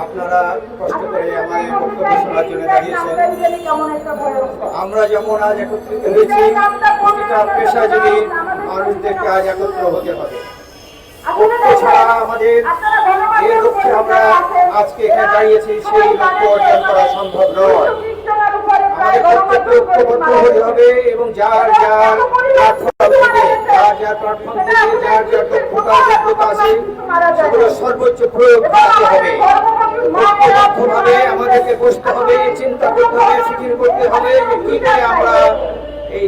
আপনারা কষ্ট করে আমাদের বক্তব্য শোনার জন্য দাঁড়িয়েছেন। কেমন একটা ভয় আমরা যেমন আজ একত্রিত হয়েছি প্রতিটা পেশাজীবী মানুষদেরকে আজ একত্র হতে হবে। ছাড়া আমাদের যে লক্ষ্যে আমরা আজকে এখানে দাঁড়িয়েছি সেই লক্ষ্য অর্জন করা সম্ভব নয়। হবে এবং দক্ষতা আছে, সেগুলো সর্বোচ্চ প্রয়োগ হবে। আমাদেরকে বসতে চিন্তা করতে হবে করতে আমরা এই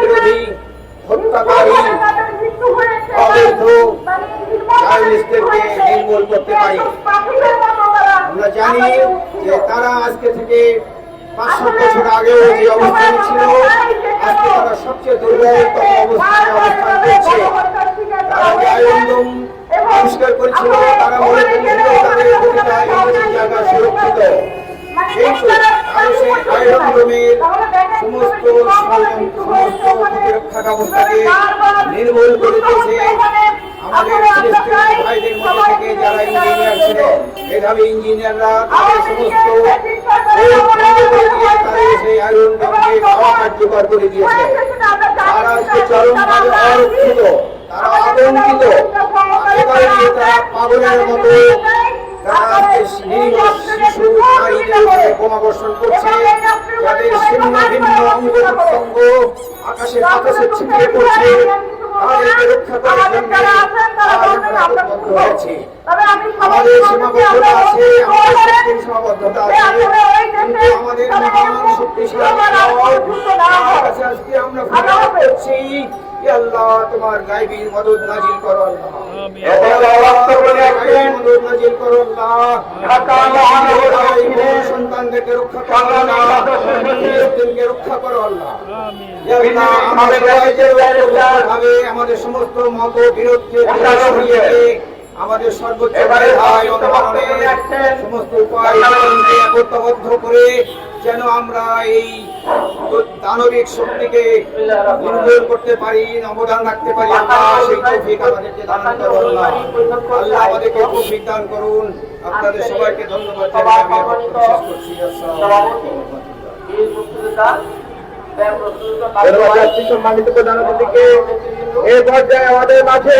বিরোধী হত্যাকারী, অবৈধ নির্মূল করতে আমরা জানি যে তারা আজকে থেকে বছর অবস্থানে ছিল, আজকে তারা সবচেয়ে অবস্থানে করছে। আবিষ্কার করেছিল, তারা সমস্ত নির্মূল করে দিয়েছে আমাদের ফিলিস্তিনি ভাইদের মধ্যে থেকে যারা ইঞ্জিনিয়ার ছিল মেধাবী ইঞ্জিনিয়াররা তাদের সমস্ত তাদের সেই খাওয়া কার্যকর করে দিয়েছে তারা আজকে চরমভাবে অরক্ষিত তারা আতঙ্কিত এবারে নিয়ে তারা পাগলের মতো তারা শিশু নারীদের বোমাবর্ষণ করছে যাদের ছিন্ন ভিন্ন অঙ্গ আকাশে বাতাসে ছিটিয়ে পড়ছে তাদেরকে রক্ষা করার জন্য হয়েছি আমাদের সীমাবদ্ধতা আছে আমাদের শক্তির সীমাবদ্ধতা আছে কিন্তু আমাদের মহান শক্তিশালী কাছে আজকে আমরা ফরিয়াদ করছি আল্লাহ তোমার গাইবীর মদত নাজিল করো আল্লাহ। মদত নাজিল করো আল্লাহ। রক্ষা করো আল্লাহ রক্ষা করো আল্লাহ। আমাদের আমাদের সমস্ত মত বিরোধকে আমাদের সর্বোচ্চ সমস্ত উপায় একত্রবদ্ধ করে যেন আমরা এই দানবিক শক্তিকে নির্মূল করতে পারি অবদান রাখতে পারি আল্লাহ সেই তৌফিক আমাদেরকে দান করুন। আল্লাহ আল্লাহ আমাদেরকে তৌফিক দান করুন। আপনাদের সবাইকে ধন্যবাদ জানিয়ে আমি আমার বক্তব্য শেষ করছি। আসসালামু আলাইকুম। সম্মানিত প্রধান অতিথিকে। এই পর্যায়ে আমাদের মাঝে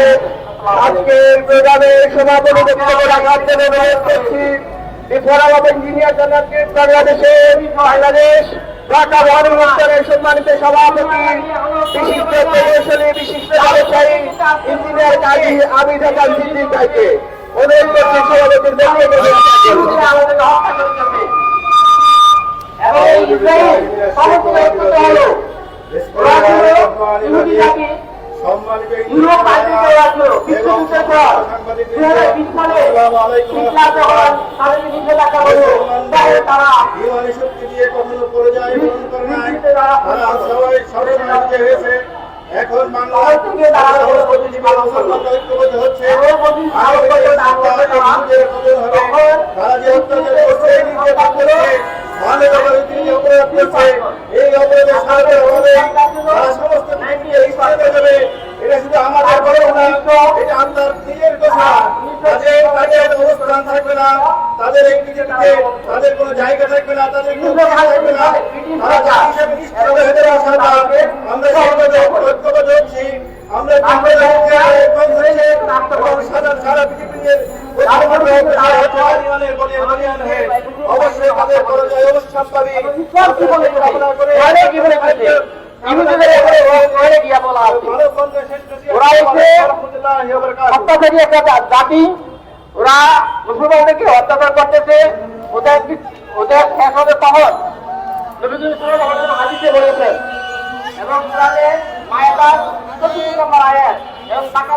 আজকের প্রোগ্রামের সভাপতি বক্তব্য রাখার জন্য অনুরোধ করছি ফোরাম অফ ইঞ্জিনিয়ার জনার্থিক বাংলাদেশের বাংলাদেশ ঢাকা মহানগরের সম্মানিত সভাপতি বিশিষ্ট প্রকৌশলী বিশিষ্ট ব্যবসায়ী ইঞ্জিনিয়ার কাজী আবিদ হাসান সিদ্দিক ভাইকে অনুরোধ করছি সভাপতির বক্তব্য আমাদের বিশ্বযুদ্ধের পর দুই হাজার বিশ সালে হিটলার যখন তাদেরকে নিষেধাজ্ঞা করল তাহলে তারা শক্তি দিয়ে কখনো পরাজয় বরণ করে সবাই হয়েছে এখন এই অপরাধের সাথে হবে সমস্ত ইসলামে এটা শুধু আমাদের বড় না এটা আল্লাহর নিজের কথা তাদের তাদের অবস্থান থাকবে না তাদের এই পৃথিবীতে তাদের কোনো জায়গা থাকবে না তাদের কোনো থাকবে না তারা জাতি হিসেবে নিশ্চিত হতে আসা না আমরা সর্বদা ঐক্যবদ্ধ হচ্ছি আমরা বাংলাদেশকে একমত হয়েছে এবং সারা সারা পৃথিবীর অবশ্যই তাদের পরাজয় পাবে করে গিয়া বলা আছে অত্যাচারী একটা জাতি ওরা মুসলমানদেরকে অত্যাচার করতেছে ওদের ওদের শেষ হবে তখন নবীজি সাল্লাল্লাহু আলাইহি ওয়াসাল্লাম হাদিসে বলেছেন এবং কোরআনে মায়ের চতুর্থ নম্বর আয়াত এবং